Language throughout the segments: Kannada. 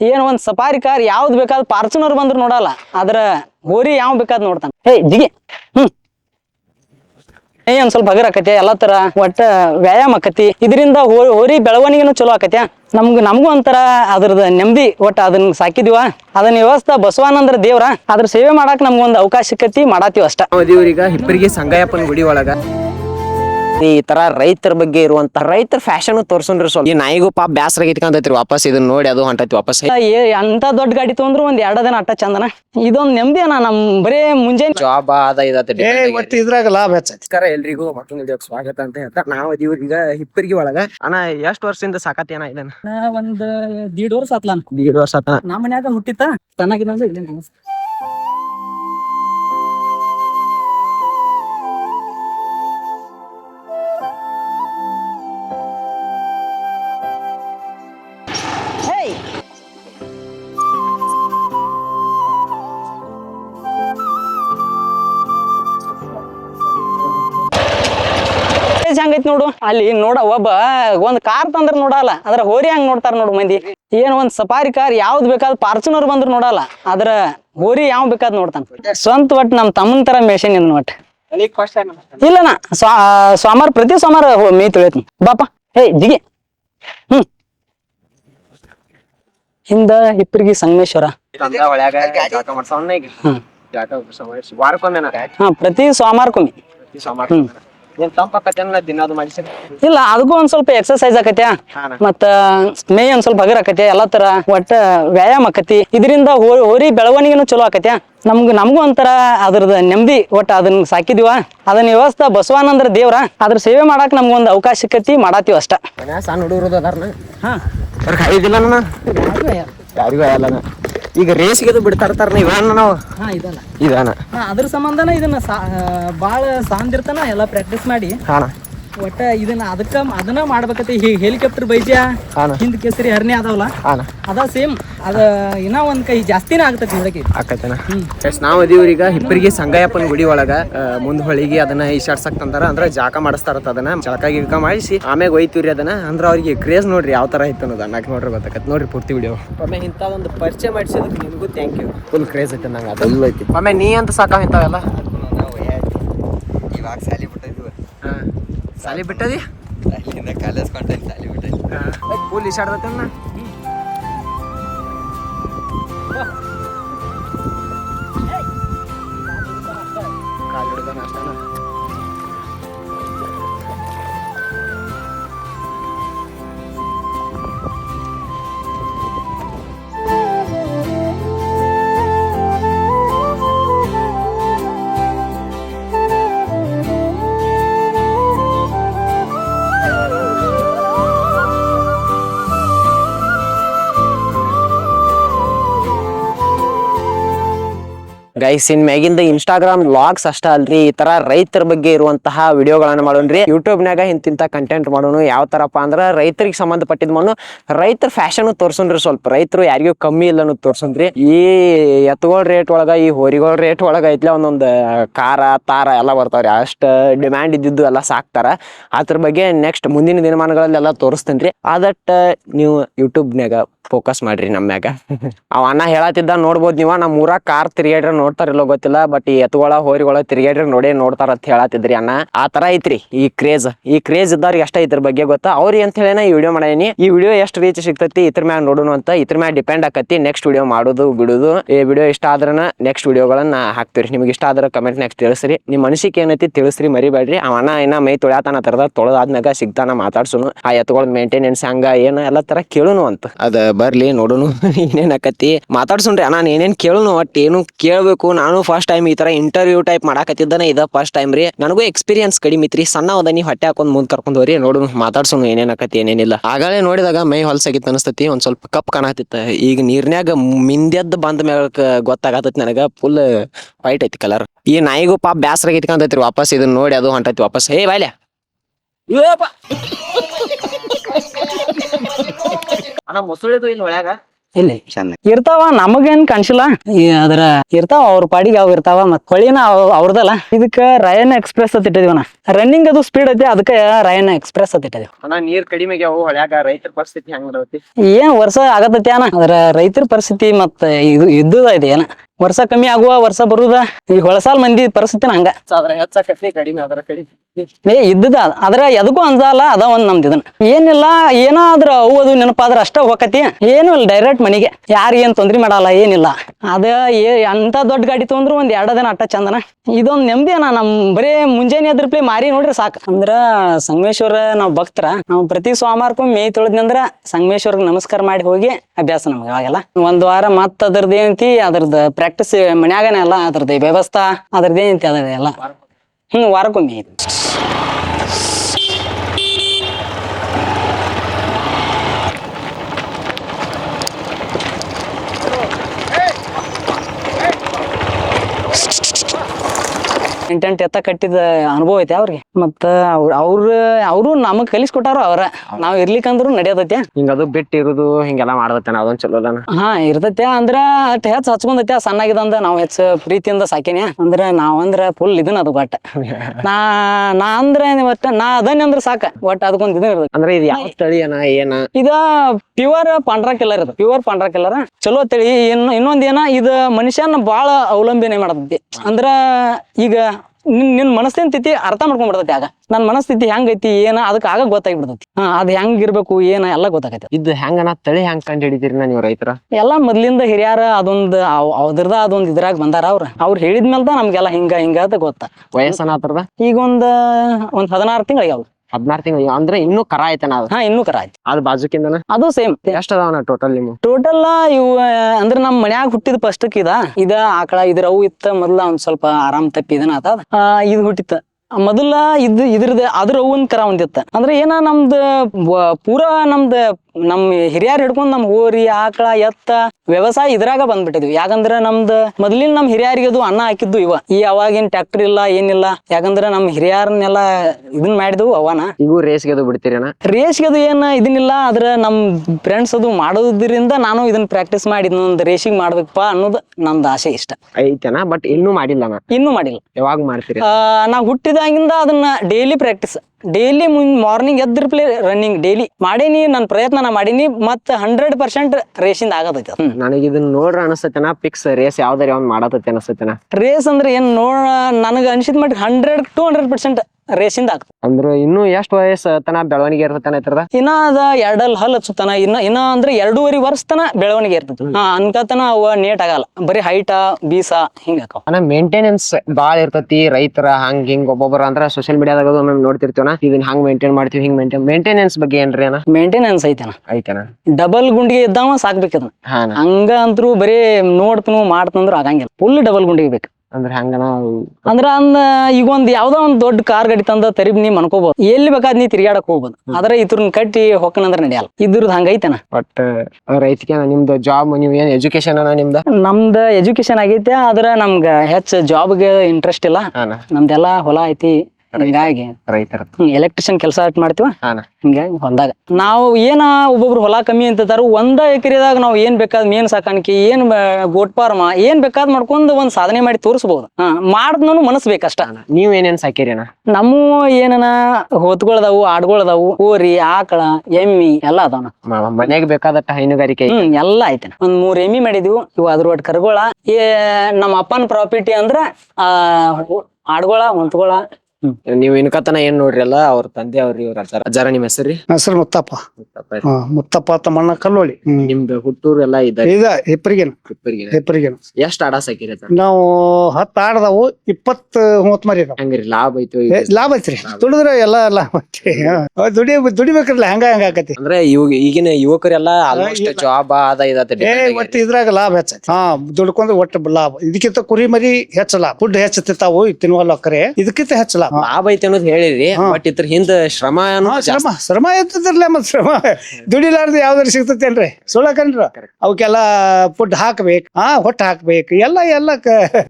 ಏನ್ ಒಂದ್ ಸಫಾರಿ ಕಾರ್ ಯಾವ್ದು ಬೇಕಾದ್ ಫಾರ್ಚುನರ್ ಬಂದ್ರು ನೋಡಲ್ಲ ಅದ್ರ ಹೋರಿ ಯಾವ ಬೇಕಾದ್ ನೋಡ್ತಾನ. ಹೇ, ಜಿಗಿ. ಹ್ಮ್. ಏ, ಒಂದ್ ಸ್ವಲ್ಪ ಹಗರ್ ಆಕತಿ ಎಲ್ಲಾ ತರ ಒಟ್ಟ ವ್ಯಾಯಾಮ ಆಕತಿ ಇದರಿಂದ ಹೋರಿ ಬೆಳವಣಿಗೆನು ಚಲೋ ಆಕತ್ಯಾ? ನಮ್ಗ, ನಮಗೂ ಒಂಥರ ಅದ್ರದ ನೆಮ್ಮದಿ ಒಟ್ಟ ಅದನ್ನ ಸಾಕಿದಿವ? ಅದನ್ನ ವ್ಯವಸ್ಥೆ ಬಸವಾನಂದ್ರ ದೇವ್ರ. ಅದ್ರ ಸೇವೆ ಮಾಡಾಕ ನಮ್ಗೊಂದು ಅವಕಾಶ ಸಿಕ್ಕತಿ ಮಾಡಾತೀವಿ ಅಷ್ಟ. ಹಿಪ್ಪರಿಗೆ ಸಂಗಯಪ್ಪನ ಗುಡಿ ಒಳಗ. ಈ ತರ ರೈತರ ಬಗ್ಗೆ ಇರುವಂತ ರೈತರ ಫ್ಯಾಷನ್ ತೋರ್ಸನ್ರಿ ಸ್ವಲ್ಪ ಈ ನಾಯಿಗೂ ಪಾಪ ಬ್ಯಾಸರ ಇಟ್ಕೊಂತೈತ್ರಿ ವಾಪಸ್ ಇದನ್ನ ನೋಡಿ ಅದು ಹೊಂಟೈತಿ ವಾಪಸ್. ಏ ಅಂತ ದೊಡ್ಡ ಗಾಡಿ ತೊಂದ್ರು ಒಂದ್ ಎರಡ ದಿನ ಅಟ್ಟ ಚಂದನ? ಇದೊಂದ್ ನೆಮ್ಮದಿ ಅಣ್ಣ ನಮ್ ಬರೇ ಮುಂಜಾನೆ ಜಾಬ್ ಅದ ಇದತ್ತೆ ಏ ಒಟ್ಟು ಇದ್ರಾಗ ಲಾಭ ನಮಸ್ಕಾರ ಎಲ್ರಿಗೂ ಮತ್ತೊಂದು ವಿಡಿಯೋಕ್ ಸ್ವಾಗತ ಅಂತ ಹೇಳ್ತಾರೆ ನಾವ್ ಅದೀವ್ ಈಗ ಹಿಪ್ಪರಿಗೆ ಒಳಗ. ಅಣ್ಣ ಎಷ್ಟ್ ವರ್ಷದಿಂದ ಸಾಕತಿ ಅಣ್ಣ ಇದನ್ನ? ಒಂದ್ ದೀಡ್ ವರ್ಷ ಆತ್ಲ ದೀಡ್ ವರ್ಷ ಆತ ನಮ್ಮ ಮನ್ಯಾಗ ಹುಟ್ಟಿತ್ತ ಚೆನ್ನಾಗಿದೆ ಹಂಗೈತಿ ನೋಡು. ಅಲ್ಲಿ ನೋಡ ಒಬ್ಬ ಒಂದ್ ಕಾರ್ ತಂದ್ರ ನೋಡಲ್ಲ. ಅದ್ರ ಹೋರಿ ಹಂಗ್ ನೋಡ್ತಾರ ನೋಡು ಮಂದಿ. ಏನ್ ಒಂದ್ ಸಫಾರಿ ಕಾರ್ ಯಾವ್ದ್ ಬೇಕಾದ್ ಪಾರ್ಚುನರ್ ಬಂದ್ರು ನೋಡಲ್ಲ. ಅದ್ರ ಹೋರಿ ಯಾವ ಬೇಕಾದ್ ನೋಡ್ತಾನ. ಸ್ವಂತ ಒಟ್ ನಮ್ ತಮ್ಮನ್ ತರ ಮೇಷನ್ ಇದನ್ ಒಟ್. ಇಲ್ಲಣ್ಣ ಸ್ವಾ ಸೋಮವಾರ ಪ್ರತಿ ಸೋಮವಾರ ಹೋ- ಮೇ ತೊಳಿತೀನಿ. ಬಾಪ ಹೇ ಜಿಗಿ. ಹ್ಮ್. ಹಿಂದ ಹಿಪ್ಪರಿಗೆ ಸಂಗಮೇಶ್ವರ. ಹಾ ಪ್ರತಿ ಸೋಮವಾರಕ್ಕೊಮ್ಮೆ ಹ್ಮ್. ಏನ್ ತಂಪಾಕತ್ತೇನ ದಿನ ಅದು ಮಾಡಿಸಿ? ಇಲ್ಲ ಅದಕ್ಕೂ ಒಂದ್ ಸ್ವಲ್ಪ ಎಕ್ಸರ್ಸೈಸ್ ಆಕತ್ಯಾ. ಮತ್ತ ಮೇ ಒಂದ್ ಸ್ವಲ್ಪ ಹಗರ್ ಆಕತ್ಯ? ಎಲ್ಲಾ ತರ ಒಟ್ಟ ವ್ಯಾಯಾಮ ಆಕತಿ ಇದರಿಂದ ಹೋರಿ ಬೆಳವಣಿಗೆನು ಚಲೋ ಆಕತ್ಯಾ? ನಮ್ಗ ನಮಗೂ ಒಂಥರ ಅದ್ರದ ನೆಮ್ಮದಿ ಒಟ್ಟ ಅದನ್ನ ಸಾಕಿದಿವ. ಅದನ್ನ ವ್ಯವಸ್ಥೆ ಬಸವಾನಂದ್ರ ದೇವ್ರ. ಅದ್ರ ಸೇವೆ ಮಾಡಾಕ ನಮ್ಗೊಂದು ಅವಕಾಶ ಸಿಕ್ಕತಿ ಮಾಡಾತೀವಿ ಅಷ್ಟ. ಸಣ್ಣ ಹುಡುಗರು ಅದಾರನ ಹಾ. ಯಾರಿಗೂ ಈಗ ರೇಸ್ಗೆ ಅದು ಬಿಡ್ತಾ ಇರ್ತಾರ ಇವನ್ನ ನಾವು. ಹಾ ಇದಲ್ಲ ಇದಾನ. ಅದ್ರ ಸಂಬಂಧನ ಇದನ್ನ ಬಾಳ ಸಾಂದಿರ್ತಾನ ಎಲ್ಲಾ ಪ್ರಾಕ್ಟೀಸ್ ಮಾಡಿ ಹಾಣ. ಒಟ್ಟ ಇದನ್ನ ಅದಕ್ಕ ಅದನ್ನ ಮಾಡ್ಬೇಕತಿ ಹೀಗೆ ಹೆಲಿಕಾಪ್ಟರ್ ಬೈಜ. ಹಿಂದ್ ಕೇಸರಿ ಹರ್ನಿ ಅದಾವಲ್ಲ? ಅದ ಸೇಮ್ ಅದ ಇನ್ನ ಒಂದ್ ಕೈ ಜಾಸ್ತಿನೇ ಆಗ್ತೈತಿ ನೋಡಕ್ಕೆ ಆಕೈತನ ಎಸ್ ನಾವ್ ಅದೀವ್ರಿ ಈಗ ಹಿಪ್ಪರಿಗೆ ಸಂಗಯಪ್ಪನ ಗುಡಿ ಒಳಗ. ಮುಂದ್ ಹೊಳಿಗೆ ಅದನ್ನ ಈಶಾಡ್ಸಕ್ ತಂದಾರ ಅಂದ್ರ ಜಾಕ ಮಾಡಿಸ್ತಾರತ್ತ ಅದನ್ನ. ಜಳಕ ಗಿಳಕ ಮಾಡಿಸಿ ಆಮ್ಯಾಗ ಒಯ್ತೀವ್ರಿ ಅದನ್ನ. ಅಂದ್ರ ಅವ್ರಿಗೆ ಕ್ರೇಜ್ ನೋಡ್ರಿ ಯಾವ ತರ ಇತ್ತು ಅನ್ನೋದು ಅನ್ನಕ್ ನೋಡ್ರಿ ಗೊತ್ತಾಕತ್. ನೋಡ್ರಿ ಪೂರ್ತಿ ವಿಡಿಯೋ ಒಮ್ಮೆ ಇಂತ ಒಂದು ಪರಿಚಯ ಮಾಡಿಸಿದಕ್ಕೆ ನಿಮಗೂ ಥ್ಯಾಂಕ್ ಯು ಫುಲ್ ಕ್ರೇಜ್ ಐತೆ ನಂಗೆ. ಅದೆಲ್ಲ ಐತಿ. ಒಮ್ಮೆ ನೀ ಅಂತ ಸಾಕಾವ ಇಂಥವೆಲ್ಲ? ಇವಾಗ ಸಾಲಿ ಹಾ. ಸಾಲಿ ಬಿಟ್ಟದಿ? ಕಾಲೇಜ್ ಕಾಂಟ್ಯಾಕ್ಟ್ ಸಾಲಿ ಬಿಟ್ಟಿದ್ವಿ ಫುಲ್ ಈಶಾಡ್ದತ್ತನ್ನ ಗೈಸ್ ಇನ್ ಮ್ಯಾಗಿಂದ ಇನ್ಸ್ಟಾಗ್ರಾಮ್ ಲಾಗ್ಸ್ ಅಷ್ಟ ಅಲ್ರಿ. ಈ ತರ ರೈತರ ಬಗ್ಗೆ ಇರುವಂತಹ ವಿಡಿಯೋಗಳನ್ನ ಮಾಡೋಣ್ರಿ. ಯೂಟ್ಯೂಬ್ನಾಗ ಇಂತಿಂತ ಕಂಟೆಂಟ್ ಮಾಡೋನು ಯಾವ ತರಪ್ಪ ಅಂದ್ರ ರೈತರಿಗೆ ಸಂಬಂಧಪಟ್ಟಿದ್ ಮನು ರೈತರ ಫ್ಯಾಷನ್ ತೋರ್ಸನ್ರಿ ಸ್ವಲ್ಪ. ರೈತರು ಯಾರಿಗೂ ಕಮ್ಮಿ ಇಲ್ಲ ತೋರ್ಸನ್ರಿ ಈ ಎತ್ತುಗಳ ರೇಟ್ ಒಳಗ, ಈ ಹೋರಿಗಳ ರೇಟ್ ಒಳಗ ಐತ್ಲ ಒಂದೊಂದ್ ಕಾರ ತಾರ ಎಲ್ಲ ಬರ್ತಾವ್ರಿ. ಅಷ್ಟ ಡಿಮ್ಯಾಂಡ್ ಇದ್ದಿದ್ದು ಎಲ್ಲ ಸಾಕ್ತಾರ. ಅದ್ರ ಬಗ್ಗೆ ನೆಕ್ಸ್ಟ್ ಮುಂದಿನ ದಿನಮಾನಗಳಲ್ಲೆಲ್ಲ ತೋರಿಸ್ತೇನ್ರಿ. ಆದಟ್ ನೀವು ಯೂಟ್ಯೂಬ್ನ್ಯಾಗ ಫೋಕಸ್ ಮಾಡ್ರಿ ನಮ್ಮ ಮ್ಯಾಗ. ಅವ ಅಣ್ಣ ಹೇಳತ್ತಿದ್ದ ನೋಡ್ಬೋದು ನೀವ. ನಮ್ಮ ಊರಾಗ ಕಾರ್ ತಿರ್ಗಾಡ್ರ ನೋಡ್ತಾರಿಲ್ಲೋ ಗೊತ್ತಿಲ್ಲ ಬಟ್ ಈ ಎತ್ತುಗಳ ಹೋರಿಗಳ ತಿರುಗಾಡ್ರಿ ನೋಡೇ ನೋಡ್ತಾರ ಅಂತ ಹೇಳತ್ತಿದ್ರಿ ಅಣ್ಣ. ಆ ತರ ಐತ್ರಿ ಈ ಕ್ರೇಜ್ ಈ ಕ್ರೇಜ್ ಇದ್ದವ್ರಿಗೆ ಎಷ್ಟ ಇದ್ರ ಬಗ್ಗೆ ಗೊತ್ತಾ? ಅವ್ರಿ ಅಂತ ಹೇಳಿ ಈ ವಿಡಿಯೋ ಮಾಡೀನಿ. ಈ ವಿಡಿಯೋ ಎಷ್ಟು ರೀಚ್ ಸಿಗ್ತೈತಿ, ಇದ್ರ ಮ್ಯಾಗ ನೋಡೋಣ ಅಂತ, ಇದ್ರ ಮ್ಯಾಗ ಡಿಪೆಂಡ್ ಆಕತಿ ನೆಕ್ಸ್ಟ್ ವಿಡಿಯೋ ಮಾಡೋದು, ಬಿಡುದು. ಈ ವಿಡಿಯೋ ಇಷ್ಟ ಆದ್ರನ ನೆಕ್ಸ್ಟ್ ವಿಡಿಯೋಗಳನ್ನ ಹಾಕ್ತಿವ್ರಿ. ನಿಮ್ಗೆ ಇಷ್ಟ ಆದ್ರೆ ಕಮೆಂಟ್ ನೆಕ್ಸ್ಟ್ ತಿಳಿಸ್ರಿ. ನಿಮ್ಮ ಮನಸ್ಸಿಗೆ ಏನೈತಿ ತಿಳಿಸ್ರಿ, ಮರಿಬೇಡ್ರಿ. ಅವನ ಏನ ಮೈ ತೊಳ್ಯಾತನ, ತರದ ತೊಳೆದಾದ್ಮ್ಯಾಗ ಸಿಗ್ತಾನ ಮಾತಾಡ್ಸುನು. ಆ ಎತ್ತುಗಳ ಮೇಂಟೆನೆನ್ಸ್ ಹಂಗ, ಏನ ಎಲ್ಲ ತರ ಕೇಳುನು ಅಂತ. ಅದ ಬರ್ಲಿ ನೋಡೋಣ ಏನೇನ್ ಆಕತಿ ಮಾತಾಡ್ಸುನ್ರಿ ಅಣ್ಣ ಏನೇನ್ ಕೇಳುನು ಒಟ್ ಏನು ಕೇಳ್ಬೇಕು ನಾನು ಫಸ್ಟ್ ಟೈಮ್ ಈ ತರ ಇಂಟರ್ವ್ಯೂ ಟೈಪ್ ಮಾಡಾಕತ್ತಿದ್ದಾನೆ, ಇದ ಫಸ್ಟ್ ಟೈಮ್ ರೀ. ನನಗೂ ಎಕ್ಸ್ಪೀರಿಯನ್ಸ್ ಕಡಿಮೆ ಇತ್ರಿ ಸಣ್ಣ ಹೋದ ನೀವು ಹೊಟ್ಟೆ ಹಾಕೊಂಡ್ ಮುಂದ್ ಕರ್ಕೊಂಡ್ ಹೋರಿ ನೋಡು, ಮಾತಾಡ್ಸೋನು ಏನೇನ್ ಆಕತಿ ಏನೇನಿಲ್ಲ ಆಗಲೇ ನೋಡಿದಾಗ ಮೈ ಹೊಲ್ಸಾಗಿತ್ತು ಅನಸ್ತತಿ. ಒಂದ್ ಸ್ವಲ್ಪ ಕಪ್ ಕಾಣತಿತ್ತ ಈಗ ನೀರ್ನ್ಯಾಗ ಮಿಂದೆದ್ದು ಬಂದ ಮ್ಯಾಗ ಗೊತ್ತಾಗತ್ತೈತಿ ನನಗ. ಫುಲ್ ವೈಟ್ ಐತಿ ಕಲರ್ ಈ ನಾಯಿಗೂ ಪಾಪ ಬ್ಯಾಸರ ಇಟ್ಕೊಂತೈತ್ರಿ ವಾಪಸ್ ಇದನ್ನ ನೋಡಿ, ಅದು ಹೊಂಟೈತಿ ವಾಪಸ್. ಹೇ ಬಾಯ್ಲೆ. ಮೊಸಳೆದು ಇಲ್ಲಿ ಒಳ್ಯಾಗ? ಇಲ್ಲಿ ಚೆನ್ನ ಇರ್ತಾವ ನಮಗೇನ್ ಕಾಣಿಸಿಲ್ಲ. ಈ ಅದ್ರ ಇರ್ತಾವ ಅವ್ರ ಪಾಡಿಗೆ ಅವ್ ಇರ್ತಾವ ಮತ್ ಕೊಳಿನ ಅವ್- ಅವ್ರದಲ್ಲ. ಇದಕ್ಕ ರಯನ್ ಎಕ್ಸ್ಪ್ರೆಸ್ ಅಂತ ಇಟ್ಟಿದೀವನ ರನ್ನಿಂಗ್ ಅದು ಸ್ಪೀಡ್ ಐತಿ ಅದಕ್ಕೆ ರಯನ್ ಎಕ್ಸ್ಪ್ರೆಸ್ ಅಂತ ಇಟ್ಟಿದೀವಿ. ಅಣ್ಣ ನೀರ್ ಕಡಿಮೆ ಆಗ್ಯಾವ ಹೊಳ್ಯಾಗ ರೈತರ ಪರಿಸ್ಥಿತಿ ಹೆಂಗ್ ಏನ್ ವರ್ಷ ಆಗತೈತಿ ಅನಾ ಅದ್ರ ರೈತರ ಪರಿಸ್ಥಿತಿ ಮತ್ತ ಇದು ಇದ್ದುದ ಇದೆ ಏನ? ವರ್ಷ ಕಮ್ಮಿ ಆಗುವ ವರ್ಷ ಬರುದ? ಈ ಹೊಳಸಾಲ್ ಮಂದಿ ಪರಿಸ್ಥಿತಿನ ಹಂಗ. ಕಡಿಮೆ ಆದ್ರ ಕಡಿಮೆ. ಏ ಇದ್ದದ ಅದ್ರ ಎದಕ್ಕೂ ಅಂಜಲ್ಲ ಅದ ಒಂದ್ ನಮ್ದು ಇದನ್ನ. ಏನಿಲ್ಲ ಏನಾದ್ರೂ ಅವು ಅದು ನೆನಪಾದ್ರ ಅಷ್ಟ ಹೋಗತಿ ಏನು ಇಲ್ಲ ಡೈರೆಕ್ಟ್ ಮನಿಗೆ. ಯಾರು ಏನ್ ತೊಂದ್ರೆ ಮಾಡಲ್ಲ ಏನಿಲ್ಲ. ಅದ ಏ ಅಂತ ದೊಡ್ಡ ಗಾಡಿ ತೊಂದ್ರು ಒಂದ್ ಎರಡ ದಿನ ಅಟ್ಟ ಚಂದನ. ಇದೊಂದ್ ನೆಮ್ಮದಿ ಅಣ್ಣ ನಮ್ ಬರೇ ಮುಂಜಾನೆ ಎದ್ರಪ್ಲೆ ಮಾರಿ ನೋಡ್ರಿ ಸಾಕು. ಅಂದ್ರ ಸಂಗಮೇಶ್ವರ ನಾವ್ ಭಕ್ತರ ನಾವು ಪ್ರತಿ ಸೋಮವಾರಕ್ಕೂ ಮೇ ತೊಳೆದ್ನಂದ್ರ ಸಂಗಮೇಶ್ವರ್ಗ್ ನಮಸ್ಕಾರ ಮಾಡಿ ಹೋಗಿ ಅಭ್ಯಾಸ ನಮ್ಗೆ ಅವಾಗೆಲ್ಲ ಒಂದ್ ವಾರ ಮತ್ತ ಅದ್ರದ್ದು ಏನಂತಿ ಅದ್ರದ್ದು ಪ್ರಾಕ್ಟೀಸ್ ಮನ್ಯಾಗನೇ ಅಲ್ಲ ಅದ್ರದ್ದು ವ್ಯವಸ್ಥೆ ಅದ್ರದ್ದು ಏನಂತಿ ಅದ್ರ ಎಲ್ಲ. ಹ್ಮ್ ವಾರಕ್ಕೊಮ್ಮೆ ಐತಿ. ಎಂಟೆಂಟ್ ಎತ್ತ ಕಟ್ಟಿದ ಅನುಭವ ಐತೆ ಅವ್ರಿಗೆ. ಮತ್ತ ಅವ್ರ ಅವ್ರ ಅವರು ನಮಗ್ ಕಲಿಸ್ಕೊಟ್ಟಾರ ಅವ್ರ. ನಾವ್ ಇರ್ಲಿಕ್ಕಂದ್ರು ನಡೆಯತೈತೆ ಹಿಂಗ ಅದು ಬಿಟ್ಟು ಇರುದು ಹಿಂಗೆಲ್ಲ ಮಾಡದತ್ತೆ ಅದೊಂದ್ ಚಲೋ ಅದಾನ ಹಾ ಇರ್ತೈತೆ. ಅಂದ್ರ ಅಟ್ ಹೆಚ್ಚ ಹಚ್ಕೊಂಡೈತೆ. ಸಣ್ಣಾಗಿದಂದ ನಾವ್ ಹೆಚ್ಚ ಪ್ರೀತಿಯಿಂದ ಸಾಕಿನಿ ಅಂದ್ರ ನಾವ್ ಅಂದ್ರ ಫುಲ್ ಇದನ್ ಅದು ಬಟ್ ನಾ ನಾ ಅಂದ್ರ ಒಟ್ಟ ನಾ ಅದನ್ನ ಅಂದ್ರ ಸಾಕ. ಒಟ್ಟ ಅದಕ್ಕೊಂದ್ ಇದನ್ ಇರ್ತೈತಿ. ಅಂದ್ರೆ ಇದು ಯಾವ ತಳಿ ಏನ ಏನ? ಇದ ಪ್ಯೂರ್ ಪಾಂಡ್ರಾ ಕಿಲ್ಲರ್ ಇದು ಪ್ಯೂರ್ ಪಾಂಡ್ರಾ ಕಿಲ್ಲರ್ ಚಲೋ ತಳಿ. ಇನ್ನು ಇನ್ನೊಂದ್ ಏನ ಇದು ಮನುಷ್ಯನ ಬಾಳ ಅವಲಂಬನೆ ಮಾಡತೈತಿ. ಅಂದ್ರ ಈಗ ನಿನ್ ನಿನ್ ಮನಸ್ಸಿನ ಸ್ಥಿತಿ ಅರ್ಥ ಮಾಡ್ಕೊಂಡ್ಬಿಡ್ತೈತಿ ಆಗ. ನನ್ ಮನಸ್ಥಿತಿ ಹೆಂಗೈತಿ ಏನ ಅದಕ್ಕೆ ಆಗ ಗೊತ್ತಾಗ್ಬಿಡ್ತೈತಿ. ಹಾ ಅದ್ ಹೆಂಗ್ ಇರ್ಬೇಕು ಏನ ಎಲ್ಲ ಗೊತ್ತಾಗೈತಿ ಇದು ಹೆಂಗನ ತಳಿ ಹೆಂಗ್ ಕಂಡು ಹಿಡಿತೀರಿ ನೀವು ರೈತರ? ಎಲ್ಲಾ ಮೊದ್ಲಿಂದ ಹಿರಿಯರ ಅದೊಂದ್ ಅವ್- ಅವ್ರದ್ದ ಅದೊಂದ್ ಇದ್ರಾಗ ಬಂದಾರ ಅವ್ರ. ಅವ್ರ ಹೇಳಿದ್ಮೇಲೆ ನಮ್ಗೆಲ್ಲ ಹಿಂಗ ಹಿಂಗ ಅಂತ ಗೊತ್ತ. ವಯಸ್ಸನ ಆತರದ? ಈಗ ಒಂದ್ ಒಂದ್ ಹದಿನಾರು ತಿಂಗಳಿಗೆ ಹದಿನಾರು ತಿಂಗಳು ಅಂದ್ರೆ ಇನ್ನೂ ಕರ ಐತನ ಅದು ಹಾ ಇನ್ನೂ ಕರ ಆಯ್ತು. ಅದು ಬಾಜುಕಿಂದನ? ಅದು ಸೇಮ್ ಎಷ್ಟ್ ಅದಾವನ ಟೋಟಲ್ ನಿಮ್ಮ ಟೋಟಲ್ ಇವ ಅಂದ್ರ ನಮ್ ಮನ್ಯಾಗ ಹುಟ್ಟಿದ ಫಸ್ಟಕ್ ಇದ ಇದ ಆಕಳ ಇದ್ರ ಅವು ಇತ್ತ ಮೊದ್ಲ ಒಂದ್ ಸ್ವಲ್ಪ ಆರಾಮ್ ತಪ್ಪಿ ಇದನ್ನ ಆತ ಇದು ಹುಟ್ಟಿತ್ತ. ಮೊದಲ ಇದ್ ಇದ್ರದ ಅದ್ರ ಅವನ್ ಕರ ಒಂದಿತ್ತ ಅಂದ್ರೆ ಏನ ನಮ್ದ ಪೂರಾ ನಮ್ದ ನಮ್ ಹಿರಿಯರ್ ಹಿಡ್ಕೊಂಡ್ ನಮ್ ಹೋರಿ ಆಕಳ ಎತ್ತ ವ್ಯವಸಾಯ ಇದ್ರಾಗ ಬಂದ್ಬಿಟ್ಟಿದ್ವಿ. ಯಾಕಂದ್ರ ನಮ್ದು ಮೊದ್ಲಿನ ನಮ್ ಹಿರಿಯರಿಗೆ ಅದು ಅನ್ನ ಹಾಕಿದ್ದು ಇವ. ಈ ಅವಾಗಿನ್ ಟ್ಯಾಕ್ಟರ್ ಇಲ್ಲ ಏನಿಲ್ಲ. ಯಾಕಂದ್ರ ನಮ್ ಹಿರಿಯರ್ನೆಲ್ಲ ಇದನ್ ಮಾಡಿದ್ವು ಅವನ ಇವು ರೇಸ್ಗೆದು ರೇಸ್ಗೆ ಅದು ಏನ್ ಇದನ್ನಿಲ್ಲ ಆದ್ರ ನಮ್ ಫ್ರೆಂಡ್ಸ್ ಅದು ಮಾಡೋದ್ರಿಂದ ನಾನು ಇದನ್ನ ಪ್ರಾಕ್ಟೀಸ್ ಮಾಡಿ ಇನ್ನೊಂದು ರೇಸಿಂಗ್ ಮಾಡ್ಬೇಕಪ್ಪ ಅನ್ನೋದು ನಂದು ಆಸೆ ಇಷ್ಟ. ಐತೆನಾ? ಬಟ್ ಇನ್ನೂ ಮಾಡಿಲ್ಲ ನಾ ಇನ್ನೂ ಮಾಡಿಲ್ಲ. ಯಾವಾಗ ಮಾಡ್ತೀರಿ? ಆ, ನಾ ಹುಟ್ಟಿದಾಗಿಂದ ಅದನ್ನ ಡೈಲಿ ಪ್ರಾಕ್ಟೀಸ್ ಡೈಲಿ ಮುಂದೆ ಮಾರ್ನಿಂಗ್ ಎದ್ರ ಪ್ಲೇ ರನ್ನಿಂಗ್ ಡೈಲಿ ಮಾಡೀನಿ ನನ್ನ ಪ್ರಯತ್ನ ನಾ ಮಾಡೀನಿ ಮತ್ತ ಹಂಡ್ರೆಡ್ ಪರ್ಸೆಂಟ್ ರೇಸಿಂದ ಇಂದ ಅದು. ನನಗೆ ಇದನ್ನ ನೋಡ್ರ ಅನಸ್ತೇನ ಫಿಕ್ಸ್ ರೇಸ್ ಯಾವ್ದಾರ ಒಂದ್ ಮಾಡತೈತಿ ಅನಸ್ತೇನ ರೇಸ್ ಅಂದ್ರೆ ಏನ್ ನೋಡ ನನಗೆ ಅನ್ಸಿದ ಮಟ್ಟಿಗೆ ಹಂಡ್ರೆಡ್ ಟು ಹಂಡ್ರೆಡ್ ಪರ್ಸೆಂಟ್ ರೇಸಿಂದ ಆಗ್ತದೆ. ಅಂದ್ರ ಇನ್ನು ಎಷ್ಟ್ ವಯಸ್ಸು ತನ ಬೆಳವಣಿಗೆ ಇರ್ತತನ ಐತ್ರದ ಇನ್ನ ಅದ ಎರಡಲ್ ಹಲ್ ಹಚ್ಚುತ್ತಾನ ಇನ್ನ ಇನ್ನ ಅಂದ್ರೆ ಎರಡೂವರೆ ವರ್ಷ ತನ ಬೆಳವಣಿಗೆ ಇರ್ತೈತಿ ಹಾ ಅನ್ಕತನ ಅವ ನೇಟ್ ಆಗಲ್ಲ. ಬರೀ ಹೈಟ್ ಬೀಸ ಹಿಂಗ ಆಕಾವ್ ಅಣ್ಣ ಮೇಂಟೆನೆನ್ಸ್ ಬಾಳ ಇರ್ತತಿ. ರೈತರ ಹಂಗ್ ಹಿಂಗ್ ಒಬ್ಬೊಬ್ಬರ ಅಂದ್ರ ಸೋಶಿಯಲ್ ಮೀಡಿಯಾದಾಗ ಒಮ್ಮೆ ನೋಡ್ತಿರ್ತೀವನ ಇದನ್ನ ಹಂಗ್ ಮೇಂಟೈನ್ ಮಾಡ್ತೀವಿ ಹಿಂಗ್ ಮೇಂಟೈನ್ ಮೇಂಟೆನೆನ್ಸ್ ಬಗ್ಗೆ ಏನ್ರಿ ಅಣ್ಣ? ಮೇಂಟೆನೆನ್ಸ್ ಐತೆನ. ಐತನ? ಡಬಲ್ ಗುಂಡಿಗೆ ಇದ್ದಾವ ಸಾಕ್ಬೇಕದನ್ನ ಹಾ ಹಂಗ ಅಂತ್ರು ಬರೀ ನೋಡ್ತನು ಮಾಡ್ತಂದ್ರು ಆಗಂಗಿಲ್ಲ. ಫುಲ್ ಡಬಲ್ ಗುಂಡಿಗೆ ಬೇಕು. ಅಂದ್ರ ಹಂಗನ ಅಂದ್ರ ಅಂದ ಈಗ ಒಂದ್ ಯಾವ್ದೋ ಒಂದ್ ದೊಡ್ಡ ಕಾರ್ ಗಾಡಿ ತಂದ ತರಿಬ್ ನೀ ಮನ್ಕೋಬಹುದು ಎಲ್ಲಿ ಬೇಕಾದ್ ನೀ ತಿರ್ಗಾಡಕ್ ಹೋಗ್ಬೋದು. ಆದ್ರೆ ಇದ್ರನ್ನ ಕಟ್ಟಿ ಹೊಕ್ಕನಂದ್ರ ನಡೆಯಲ್ಲ ಇದ್ರದ್ ಹಂಗೈತೆನ? ಬಟ್ ರೈತಗೆ ನಿಮ್ದು ಜಾಬ್ ನೀವ್ ಏನ್ ಎಜುಕೇಶನ್ ನಿಮ್ದ? ನಮ್ದ ಎಜುಕೇಶನ್ ಆಗೈತೆ ಆದ್ರ ನಮ್ಗ ಹೆಚ್ಚ ಜಾಬ್ಗೆ ಇಂಟ್ರೆಸ್ಟ್ ಇಲ್ಲ. ನಮ್ದೆಲ್ಲಾ ಹೊಲ ಐತಿ ಹಿಂಗಾಗಿ ರೈತರ ಎಲೆಕ್ಟ್ರಿಷಿಯನ್ ಕೆಲಸ ಮಾಡ್ತೀವ? ಹಿಂಗಾಗಿ ಹೊಲದಾಗ. ನಾವು ಏನ ಒಬ್ಬೊಬ್ರು ಹೊಲ ಕಮ್ಮಿ ಅಂತಾರ ಒಂದ ಎಕರೆದಾಗ ನಾವು ಏನ್ ಬೇಕಾದ್ ಮೇನ್ ಸಾಕಾಣಿಕೆ ಏನ್ ಗೋಟ್ ಫಾರ್ಮ ಏನ್ ಬೇಕಾದ್ ಮಾಡ್ಕೊಂಡು ಒಂದ್ ಸಾಧನೆ ಮಾಡಿ ತೋರಿಸಬಹುದು ಹಾ ಮಾಡ್ದನು ಮನಸ್ ಬೇಕಷ್ಟ. ನೀವ್ ಏನೇನ್ ಸಾಕಿರಿ ಅಣ್ಣ ನಮ್ಮ ಏನನ ಹೊತ್ಗೊಳ್ದಾವು ಆಡ್ಗೊಳದವು ಹೋರಿ ಆಕಳ ಎಮ್ಮಿ ಎಲ್ಲಾ ಅದಾವ ಮನೆಗೆ ಬೇಕಾದಟ್ಟ ಹೈನುಗಾರಿಕೆ. ಎಲ್ಲಾ ಐತೆ ಒಂದ್ ಮೂರ್ ಎಮ್ಮಿ ಮಾಡಿದ್ವಿ ಇವು ಅದ್ರ ಒಟ್ಟು ಕರ್ಗೋಳ. ಏ ನಮ್ಮ ಅಪ್ಪನ ಪ್ರಾಪರ್ಟಿ ಅಂದ್ರ ಆ ಆಡ್ಗೊಳ ಹೊಂತ್ಗೊಳ ನೀವ್ ಇನ್ಕತನ ಏನ್ ನೋಡ್ರಿ ಅಲ್ಲ ಅವ್ರ ತಂದೆ ಅವ್ರ ಇವ್ರ ಅಜ್ಜಾರ. ಅಜ್ಜಾರ ನಿಮ್ ಹೆಸರಿ? ಹೆಸರು ಮುತ್ತಪ್ಪ. ಹಾ ಮುತ್ತಪ್ಪ ತಮ್ಮಣ್ಣ ಕಲ್ಲೋಳಿ. ಹ್ಮ್. ನಿಮ್ದು ಹುಟ್ಟೂರು ಎಲ್ಲಾ ಇದ ಹಿಪ್ಪರಿಗೇನು ಹಿಪ್ಪರಿಗೇನು ಎಷ್ಟ್ ಆಡ ಸಾಕಿರಿ? ನಾವು ಹತ್ತು ಆಡದವು ಇಪ್ಪತ್ ಮೂವತ್ ಮರಿ ಹಂಗ್ರಿ ಹೆಂಗ್ರಿ ಲಾಭ ಐತಿ ಏ, ಲಾಭ ಐತ್ರಿ. ದುಡಿದ್ರೆ ಎಲ್ಲ ಲಾಭ ಐತಿ ಹಾ. ಅವ್ ದುಡಿ ದುಡಿಬೇಕ್ರಲ್ಲ ಹಂಗ ಹಂಗ ಆಕತಿ. ಅಂದ್ರೆ ಇವಾಗ ಈಗಿನ ಯುವಕರೆಲ್ಲ ಆಲ್ಮೋಸ್ಟ್. ಜಾಬ್ ಅದ ಇದಾತ ಏ ಒಟ್ಟು ಇದ್ರಾಗ ಲಾಭ ಹೆಚ್ಚ ಹಾ ದುಡ್ಕೊಂಡ್ರೆ ಒಟ್ಟು ಲಾಭ. ಇದಕ್ಕಿಂತ ಕುರಿ ಮರಿ ಹೆಚ್ಚ ಲಾಭ ಫುಡ್ ಹೆಚ್ಚ ತಿಂತಾವು ಕರೆ. ಇದಕ್ಕಿಂತ ಹೆಚ್ಚ ಲಾಭ. ಲಾಭ ಐತಿ ಅನ್ನೋದು ಹೇಳಿರಿ ಬಟ್ ಇದ್ರ ಹಿಂದ ಶ್ರಮ ಶ್ರಮ. ಶ್ರಮ ಇರ್ತದ್ರಲ್ಲ ಮತ್ ಶ್ರಮ. ದುಡಿಲಾರ್ದು ಯಾವ್ದಾರು ಅಲ್ರಿ ಸುಳ್ಳಕನ್ರಿ ಅವಕ್ಕೆಲ್ಲ ಫುಡ್ ಹಾಕ್ಬೇಕು. ಹಾ ಹೊಟ್ಟೆ ಹಾಕ್ಬೇಕು. ಎಲ್ಲ ಎಲ್ಲ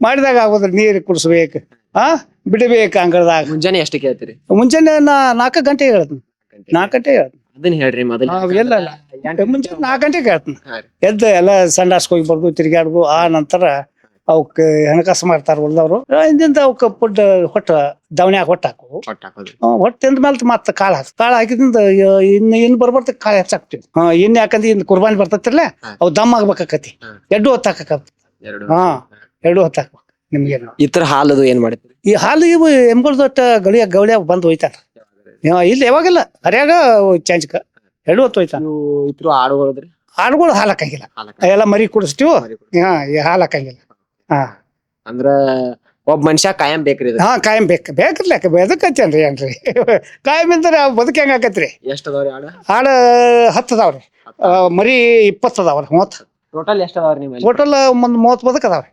ಮಾಡಿದಾಗ ಆಗೋದ್ರಿ ನೀರು ಕುಡಿಸ್ಬೇಕು. ಹಾ ಬಿಡಬೇಕು ಅಂಗಳದಾಗ. ಮುಂಜಾನೆ ಎಷ್ಟು ಕೇಳ್ತೀರಿ? ಮುಂಜಾನೆ ನಾ ನಾಲ್ಕು ಗಂಟೆ ಹೇಳ್ತೀನಿ. ನಾಲ್ಕು ಗಂಟೆ. ಹೇಳ್ತೀನಿ. ಅದನ್ನ ಹೇಳ್ರಿ ಮೊದಲು. ಎಲ್ಲ ಮುಂಚೆ ನಾಲ್ಕು ಗಂಟೆಗೆ ಹೇಳ್ತೀನಿ. ಎದ್ದು ಎಲ್ಲ ಸಂಡಾಸ್ಗೆ ಹೋಗಿ ಬರ್ದು ತಿರ್ಗಾಡ್ದು ಆ ನಂತರ ಅವಕ್ಕೆ ಹಣಕಾಸು ಮಾಡ್ತಾರ ಉಳ್ದವ್ರು ಹಿಂದಿಂದ ಅವಕ್ಕೆ ಪುಡ್ ಹೊಟ್ಟ ದವಣ್ಯಾಗ ಹೊಟ್ಟ ಹಾಕು ಹೊಟ್ಟ್ ತಿಂದ ಮೇಲೆ ಮತ್ತೆ ಕಾಳು ಹಾಕಿ ಕಾಳು ಹಾಕಿದಿಂದ ಇನ್ನು ಇನ್ನು ಬರ್ಬರ್ತ ಕಾಳು ಹೆಚ್ಚಾಕ್ತಿವಿ. ಹಾ ಇನ್ನು ಯಾಕಂದ್ರೆ ಇನ್ನು ಕುರ್ಬಾನಿ ಬರ್ತತಿಲ್ಲ. ಅವು ದಮ್ ಆಗ್ಬೇಕಾಕತಿ ಹಾ. ಎಡ್ಡು ಹೊತ್ತಾಕ ಎರಡು ಹಾ ಎರಡು ನಿಮ್ಗೆ ಈ ತರ ಹಾಲದು ಏನ್ ಮಾಡ್ತೀರಿ ಈ ಹಾಲು ಇವು ಎಮ್ಗಳ ದೊಡ್ಡ ಗಳಿಯ ಗೌಳಿಯಾಗ ಬಂದು ಹೋಯ್ತಾರ. ಇಲ್ಲಿ ಯಾವಾಗಲ್ಲ? ಹರಿಯಾಗ ಚೇಂಜ್ಕ ಎರಡು ಹೊತ್ತು ಹೋಯ್ತಾನ ಇತರ ಆಡುಗಳು ಆಡುಗಳು ಹಾಲು ಹಾಕಂಗಿಲ್ಲ ಎಲ್ಲ ಮರಿ ಕುಡಿಸ್ತೀವಿ? ಹಾ ಈ ಹಾಲು ಹಾಕಂಗಿಲ್ಲ ಹಾ. ಅಂದ್ರ ಒಬ್ಬ ಮನುಷ್ಯ ಕಾಯಂ ಬೇಕ್ರಿ ಇದು ಹಾ ಕಾಯಂ ಬೇಕು. ಬೇಕ್ರಲ್ಲ ಬದುಕತ್ತೇನ್ರಿ ಏನ್ರಿ? ಕಾಯಂ ಇದ್ರೆ ಬದುಕ ಹೆಂಗ ಆಕತ್ರಿ? ಎಷ್ಟ್ ಅದಾವ್ರಿ ಆಡ ಹಾಡ ಹತ್ತು ಅದಾವ್ರಿ ಆ, ಮರಿ ಇಪ್ಪತ್ತು ಅದಾವ್ರಿ ಮೂವತ್ತು. ಟೋಟಲ್ ಎಷ್ಟ್ ಅದಾವ್ರಿ ನಿಮ್ಮಲ್ಲಿ? ಟೋಟಲ್ ಒಂದ್ ಮೂವತ್ತು ಬದುಕ ಅದಾವ್ರಿ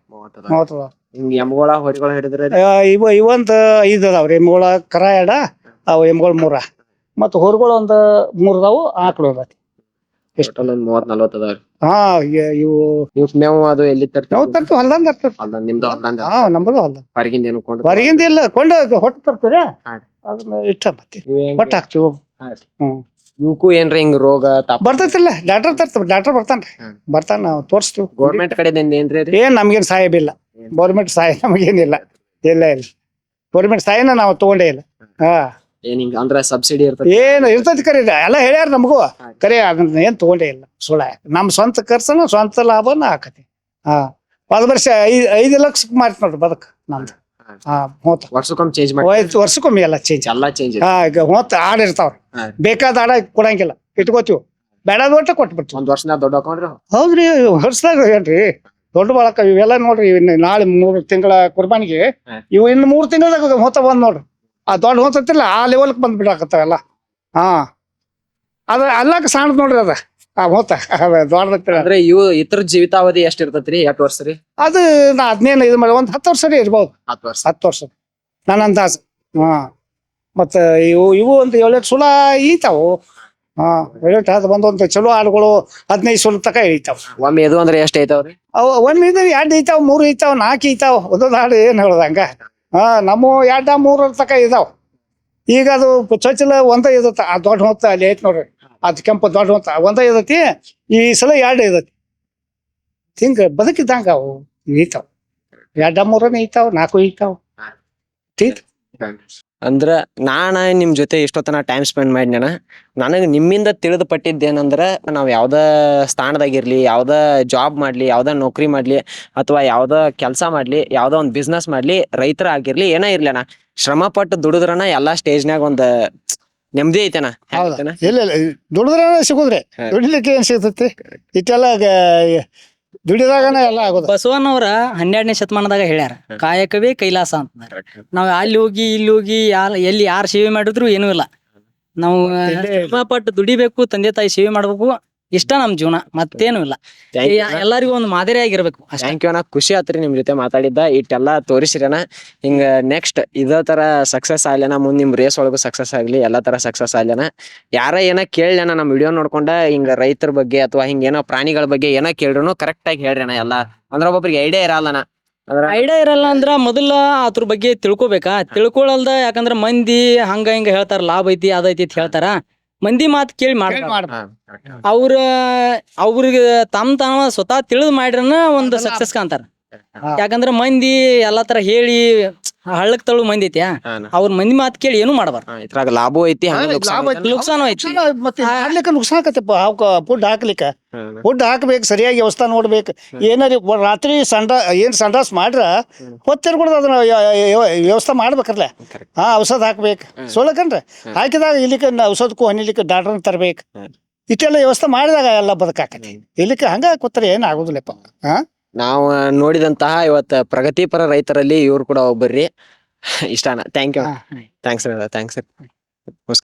ಮೂವತ್ತ್ ಹಿಂಗ್ ಎಮ್ಗಳ ಹೊರಿಗಳ ಹಿಡಿದ್ರೆ ಇವ ಇವಂತ ಐದು ಅದಾವ್ರಿ ಎಮ್ಗಳ ಕರ ಎರಡ ಅವು ಎಮ್ಗೋಳ ಮೂರ. ಮತ್ತು ಹೊರಗಳು ಒಂದು ಮೂರ್ ಅದಾವು ಆಕಳು ಅದಾತಿ ಟೋಟಲ್ ಮೂವತ್ ನಲ್ವತ್ ಅದಾವ್ರಿ ಹಾ ಇವು ನೀವು ಮೇವು ಅದು ಎಲ್ಲಿ ತರ್ತೀವಿ ನಾವು ತರ್ತೀವಿ ಹೊಲ್ದಂಗ ತರ್ತೀವಿ. ಅಲ್ಲ ನಿಮ್ದು ಅಲ್ಲ ಹಾ ನಮ್ಮದು ಹೊಲ್ದ ಹೊರಗಿಂದ ಏನು ಕೊಂಡು ಹೊರಗಿಂದ ಇಲ್ಲ ಕೊಂಡು ಹೊಟ್ಟು ತರ್ತೀರಿ? ಹಾ. ಅದನ್ನ ಇಷ್ಟ ಮತ್ತೆ ಇವ್ ಹೆಂಗ್- ಹೊಟ್ಟು ಹಾಕ್ತಿವಿ ಹಾ ರೀ. ಹ್ಮ್. ಇವಕ್ಕೂ ಏನ್ರಿ ಹಿಂಗ್ ರೋಗ ತಾಪ? ಬರ್ತೈತಿಲ್ಲ ಡಾಕ್ಟರ್ ತರ್ತೀವಿ ಡಾಕ್ಟರ್ ಬರ್ತಾನ್ರಿ ಹ್ಮ್. ಬರ್ತಾನ ನಾವು ತೋರಿಸ್ತೀವಿ. ಗೌರ್ಮೆಂಟ್ ಕಡೆದಿಂದ ಏನ್ರಿ ಅದು? ಏನ್ ನಮ್ಗೇನ್ ಸಹಾಯ ಇಲ್ಲ. ಗೌರ್ಮೆಂಟ್ ಸಹಾಯ ನಮಗೇನಿಲ್ಲ. ಇಲ್ಲ ಇಲ್ಲ. ಗೌರ್ಮೆಂಟ್ ಸಹಾಯನ ನಾವು ತಗೊಂಡೇ ಇಲ್ಲ. ಹಾ. ಏನ್ ಹಿಂಗ ಅಂದ್ರ ಸಬ್ಸಿಡಿ ಇರ್ತದೆ. ಏನು ಇರ್ತೈತಿ ಕರೆ ಇದು. ಎಲ್ಲ ಹೇಳ್ಯಾರ ನಮಗೂ. ಕರೆ ಅದನ್ನ ಏನ್ ತಗೊಂಡೇ ಇಲ್ಲ. ಸುಳ್ಳ. ನಮ್ಮ ಸ್ವಂತ ಖರ್ಚನ ಸ್ವಂತ ಲಾಭನ ಹಾಕತಿ. ಹಾ. ಹೋದ ವರ್ಷ ಐದ್ ಐದು ಲಕ್ಷ ಮಾರ್ತಿ ನೋಡ್ರಿ ಬದಕ್ ನಮ್ದು. ಹಾ ಹೋತ ವರ್ಷಕ್ಕೊಮ್ಮೆ ಚೇಂಜ್ ಮಾಡಿ ವರ್ಷಕ್ಕೊಮ್ಮೆ ಎಲ್ಲ ಚೇಂಜ್ ಎಲ್ಲಾ ಚೇಂಜ್ ಹಾ ಈಗ ಹೋತ ಆಡ್ ಇರ್ತಾವ್ರಿ. ಹಾ. ಬೇಕಾದ ಆಡ ಕೊಡಂಗಿಲ್ಲ. ಇಟ್ಕೋತೀವಿ. ಬೇಡಾದ ಒಟ್ಟ ಕೊಟ್ಟು ಬಿಡ್ತೀವಿ. ಒಂದ್ ವರ್ಷನ ದೊಡ್ಡ ಹಾಕೊಂಡ್ರಿ ಹೌದ್ರಿ ವರ್ಷದಾಗ ಏನ್ರಿ? ದೊಡ್ಡ ಬಾಳಕ ಇವೆಲ್ಲ ನೋಡ್ರಿ ಇನ್ನು ನಾಳೆ ಮೂರು ತಿಂಗಳ ಕುರ್ಬಾನಿಗೆ ಹಾ. ಇವು ಇನ್ನು ಮೂರು ತಿಂಗಳದಾಗ ಹೊತ್ತ ಬಂದ್ ನೋಡ್ರಿ. ಆ ದೊಡ್ಡ ಹೊತ್ತತ್ತಿಲ್ಲ ಆ ಲೆವೆಲ್ಕ್ ಬಂದ್ ಬಿಡಾಕತ್ತಾವೆಲ್ಲ ಹಾ. ಅದ ಅಲ್ಲಕ ಸಣ್ಣದ್ ನೋಡ್ರಿ ಅದ. ಆ ಹೊತ್ತ ದೊಡ್ಡ ಅಂದ್ರೆ ಇವು ಇತರ ಜೀವಿತಾವಧಿ ಎಷ್ಟ್ ಇರ್ತೈತ್ರಿ? ಎಷ್ಟ್ ವರ್ಷ ರೀ? ಅದು ನಾ ಅದ್ನೇನು ಇದು ಮಾಡಿ ಒಂದು ಹತ್ತು ವರ್ಷ ರೀ ಇರ್ಬೋದು. ಹತ್ತು ವರ್ಷ. ಹತ್ತು ವರ್ಷ. ನನ್ನ ಅಂದಾಜು. ಹಾ. ಮತ್ತ ಇವು ಇವು ಒಂದು ಏಳೆಂಟು ಸುಳ ಈತಾವು ಹಾ ಏಳೆಂಟು ಅದು ಬಂದು ಒಂದು ಚಲೋ ಹಾಡುಗಳು ಹದಿನೈದು ಸುಲ ತಕ ಇಳಿತಾವ ಒಮ್ಮೆ ಇದು ಅಂದ್ರೆ ಎಷ್ಟ್ ಐತಾವ್ರಿ? ಅವು ಒಮ್ಮೆ ಇದು ಎರಡು ಐತಾವ್ ಮೂರು ಐತಾವ್ ನಾಲ್ಕು ಐತಾವ್. ಒಂದೊಂದು ಹಾಡು ಏನ್ ಹೇಳೋದಂಗ ಹಾ ನಮ್ಮ ಎರಡ ಮೂರರ ತಕ ಇದಾವ. ಈಗ ಅದು ಚೊಚ್ಚಲ ಒಂದ ಇದತ್ತ ಆ ದೊಡ್ಡ ಹೊತ್ತ ಅಲ್ಲಿ ಐತ್ ನೋಡ್ರಿ. ಅದು ಕೆಂಪು ದೊಡ್ಡ ಹೊತ್ತ ಒಂದ ಇದತಿ ಈ ಸಲ ಎರಡು ಇದತಿ ಹಿಂಗ ಬದುಕಿದ್ದಂಗ ಅವು ಈತಾವ ಎರಡ ಮೂರನೇ ಈತಾವ ನಾಲ್ಕು ಈತಾವ ಅಂದ್ರ ನಾನು ನಿಮ್ ಜೊತೆ ಇಷ್ಟೊತ್ತನ ಟೈಮ್ ಸ್ಪೆಂಡ್ ಮಾಡಿನ ನನಗೆ ನಿಮ್ಮಿಂದ ತಿಳಿದು ಪಟ್ಟಿದ್ದೇನಂದ್ರ ನಾವ್ ಯಾವ್ದ ಸ್ಥಾನದಾಗಿರ್ಲಿ ಯಾವ್ದ ಜಾಬ್ ಮಾಡ್ಲಿ ಯಾವ್ದ ನೌಕರಿ ಮಾಡ್ಲಿ ಅಥವಾ ಯಾವ್ದ ಕೆಲಸ ಮಾಡ್ಲಿ ಯಾವ್ದ ಒಂದ್ ಬಿಸ್ನೆಸ್ ಮಾಡ್ಲಿ ರೈತರ ಆಗಿರಲಿ ಏನ ಇರ್ಲಿ ಅಣ್ಣ. ಶ್ರಮ ಪಟ್ಟು ದುಡಿದ್ರನ ಎಲ್ಲಾ ಸ್ಟೇಜ್ನಾಗ ಒಂದು ನೆಮ್ಮದಿ ಐತೆನ? ಹೌದಾ? ಇಲ್ಲ ಇಲ್ಲ ದುಡಿದ್ರೆ ಸಿಗುದ್ರಿ. ದುಡಿಲಿಕ್ಕೆ ಏನ್ ಸಿಗ್ತೈತಿ? ಇಟ್ಟೆಲ್ಲ ಗ- ದುಡಿದಾಗನ ಎಲ್ಲ ಆಗೋದು. ಬಸವಣ್ಣವ್ರ ಹನ್ನೆರಡನೇ ಶತಮಾನದಾಗ ಹೇಳ್ಯಾರ ಕಾಯಕವೇ ಕೈಲಾಸ ಅಂತ ನಾವ್ ಅಲ್ಲಿ ಹೋಗಿ ಇಲ್ಲಿ ಹೋಗಿ ಯಾರ ಎಲ್ಲಿ ಯಾರು ಸೇವೆ ಮಾಡಿದ್ರು ಏನೂ ಇಲ್ಲ. ನಾವು ಶ್ರಮ ಪಟ್ಟು ದುಡಿಬೇಕು ತಂದೆ ತಾಯಿ ಸೇವೆ ಮಾಡ್ಬೇಕು ಇಷ್ಟ ನಮ್ ಜೀವನ ಮತ್ತೇನು ಇಲ್ಲ. ಎ- ಎಲ್ಲರಿಗೂ ಒಂದು ಮಾದರಿ ಆಗಿರ್ಬೇಕು ಅಷ್ಟೇ. ಥ್ಯಾಂಕ್ ಯು ಅಣ್ಣ. ಖುಷಿ ಆತ್ರಿ ನಿಮ್ ಜೊತೆ ಮಾತಾಡಿದ್ದ. ಇಟ್ಟೆಲ್ಲ ಅಣ್ಣ. ಹಿಂಗ ನೆಕ್ಸ್ಟ್ ಇದೇ ತರ ಸಕ್ಸಸ್ ಆಗ್ಲೇನ ಮುಂದ್ ನಿಮ್ ರೇಸ್ ಒಳಗೂ ಸಕ್ಸಸ್ ಆಗ್ಲಿ ಎಲ್ಲಾ ತರ ಸಕ್ಸಸ್ ಆಗ್ಲೇನ. ಯಾರ ಏನ ಅಣ್ಣ ನಮ್ ವಿಡಿಯೋ ನೋಡ್ಕೊಂಡ ಹಿಂಗ ರೈತರ ಬಗ್ಗೆ ಅಥವಾ ಹಿಂಗ ಏನೋ ಪ್ರಾಣಿಗಳ ಬಗ್ಗೆ ಏನ ಕೇಳ್ರು ಕರೆಕ್ಟ್ ಆಗಿ ಹೇಳ್ರಿ ಅಣ್ಣ ಎಲ್ಲಾ. ಅಂದ್ರ ಒಬ್ಬೊಬ್ರಿಗೆ ಐಡಿಯಾ ಇರಲ್ಲನ ಅಂದ್ರ ಐಡಿಯಾ ಇರಲ್ಲ ಅಂದ್ರ ಮೊದಲ ಅದ್ರ ಬಗ್ಗೆ ತಿಳ್ಕೊಬೇಕಾ? ತಿಳ್ಕೊಳಲ್ದ ಯಾಕಂದ್ರ ಮಂದಿ ಹಂಗ ಹಿಂಗ ಹೇಳ್ತಾರ ಲಾಭ ಐತಿ ಅದೈತಿ ಅಂತ ಹೇಳ್ತಾರ. ಮಂದಿ ಮಾತು ಕೇಳಿ ಮಾಡ. ಅವ್ರ ಅವ್ರಿಗೆ ತಮ್ಮ ತಾವ ಸ್ವತಃ ತಿಳಿದು ಮಾಡ್ರನ ಒಂದು ಸಕ್ಸಸ್ ಕಾಂತಾರ ಹಾ. ಯಾಕಂದ್ರ ಮಂದಿ ಎಲ್ಲಾ ತರ ಹೇಳಿ ಹಳ್ಳಕ್ ತಳು ಮಂದಿ ಐತಿ ಅವ್ರ ಮಂದಿ ಮಾತ್ ಕೇಳಿ ಏನು ಮಾಡಬಾರ ಇದ್ರಾಗ ಲಾಭ ಐತಿ ಹಂಗ ನುಕ್ಸಾನ್ ಐತಿ. ಮತ್ತೆ ಹಾಕ್ಲಿಕ್ಕೆ ನುಕ್ಸಾನ್ ಆಕತ್ತಪ್ಪ ಅವಕ್ಕ ಫುಡ್ ಹಾಕ್ಲಿಕ್ಕ. ಫುಡ್ ಹಾಕ್ಬೇಕು ಸರಿಯಾಗಿ ವ್ಯವಸ್ಥೆ ನೋಡ್ಬೇಕು. ಏನಾರ ರಾತ್ರಿ ಸಂಡ ಏನ್ ಸಂಡಾಸ್ ಮಾಡ್ರ ಹೊತ್ತಿರ್ಬಿಡ್ದು ಅದನ್ನ ವ್ಯವಸ್ಥೆ ಮಾಡ್ಬೇಕಲ್ಲ. ಹಾ ಔಷಧ ಹಾಕ್ಬೇಕು. ಸೋಲಕನ್ರ. ಹಾಕಿದಾಗ ಇಲ್ಲಿಕ್ಕೆ ನ- ಔಷಧಕ್ಕೂ ಹಣ್ಣಿಲಿಕ್ಕೆ ಡಾಕ್ಟರ್ ತರ್ಬೇಕು. ಇಷ್ಟೆಲ್ಲ ವ್ಯವಸ್ಥೆ ಮಾಡಿದಾಗ ಎಲ್ಲ ಬದುಕಾಕತಿ ಇಲ್ಲಿಕ್ಕೆ ಹಂಗ ಕೂತ್ರೆ ಏನ್ ಆಗುದಿಲ್ಲಪ್ಪ. ಹಾ? ನಾವು ನೋಡಿದಂತಹ ಇವತ್ತು ಪ್ರಗತಿಪರ ರೈತರಲ್ಲಿ ಇವ್ರು ಕೂಡ ಒಬ್ಬರ್ರಿ. ಇಷ್ಟಾನ. Thank you thanks thanks thanks